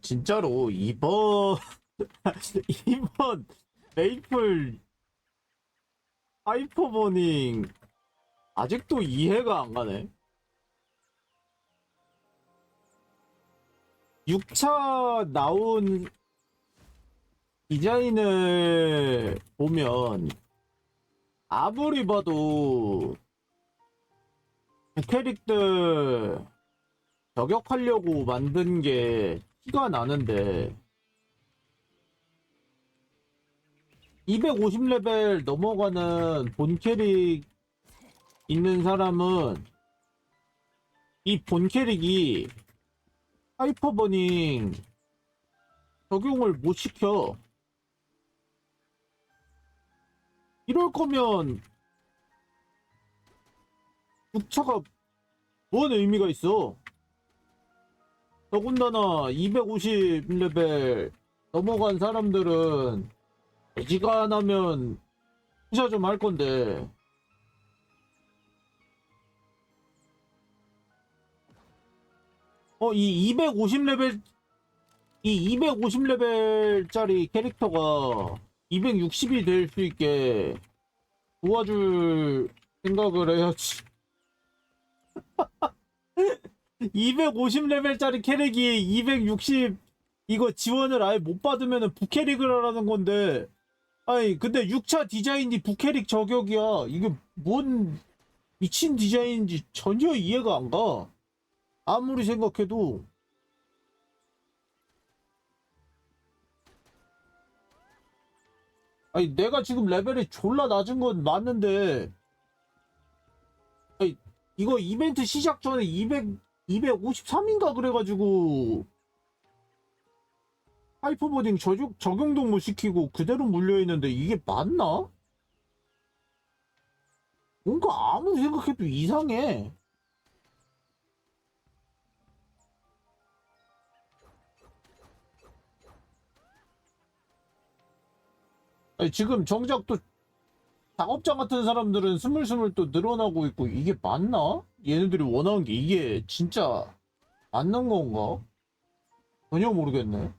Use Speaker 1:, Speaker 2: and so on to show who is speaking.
Speaker 1: 진짜로 이번 이번 메이플 하이퍼버닝 아직도 이해가 안 가네. 6차 나온 디자인을 보면 아무리 봐도 캐릭터 저격하려고 만든 게 티가 나는데 250레벨 넘어가는 본 캐릭 있는 사람은 이 본 캐릭이 하이퍼버닝 적용을 못 시켜. 이럴 거면 6차가 뭔 의미가 있어? 더군다나 250레벨 넘어간 사람들은 애지가 안 하면 투자 좀 할 건데. 어 이 250레벨 이 250레벨짜리 캐릭터가 260이 될 수 있게 도와줄 생각을 해야지 250레벨짜리 캐릭이 260 이거 지원을 아예 못 받으면은 부캐릭을 하라는 건데. 아니 근데 6차 디자인이 부캐릭 저격이야. 이게 뭔 미친 디자인인지 전혀 이해가 안 가. 아무리 생각해도. 아니 내가 지금 레벨이 졸라 낮은 건 맞는데. 아니 이거 이벤트 시작 전에 200 253인가 그래가지고 하이퍼버딩 적용, 적용도 못 시키고 그대로 물려있는데 이게 맞나? 뭔가 아무리 생각해도 이상해. 아니, 지금 정작 또 작업장 같은 사람들은 스물스물 또 늘어나고 있고 이게 맞나? 얘네들이 원하는 게 이게 진짜 맞는 건가? 전혀 모르겠네.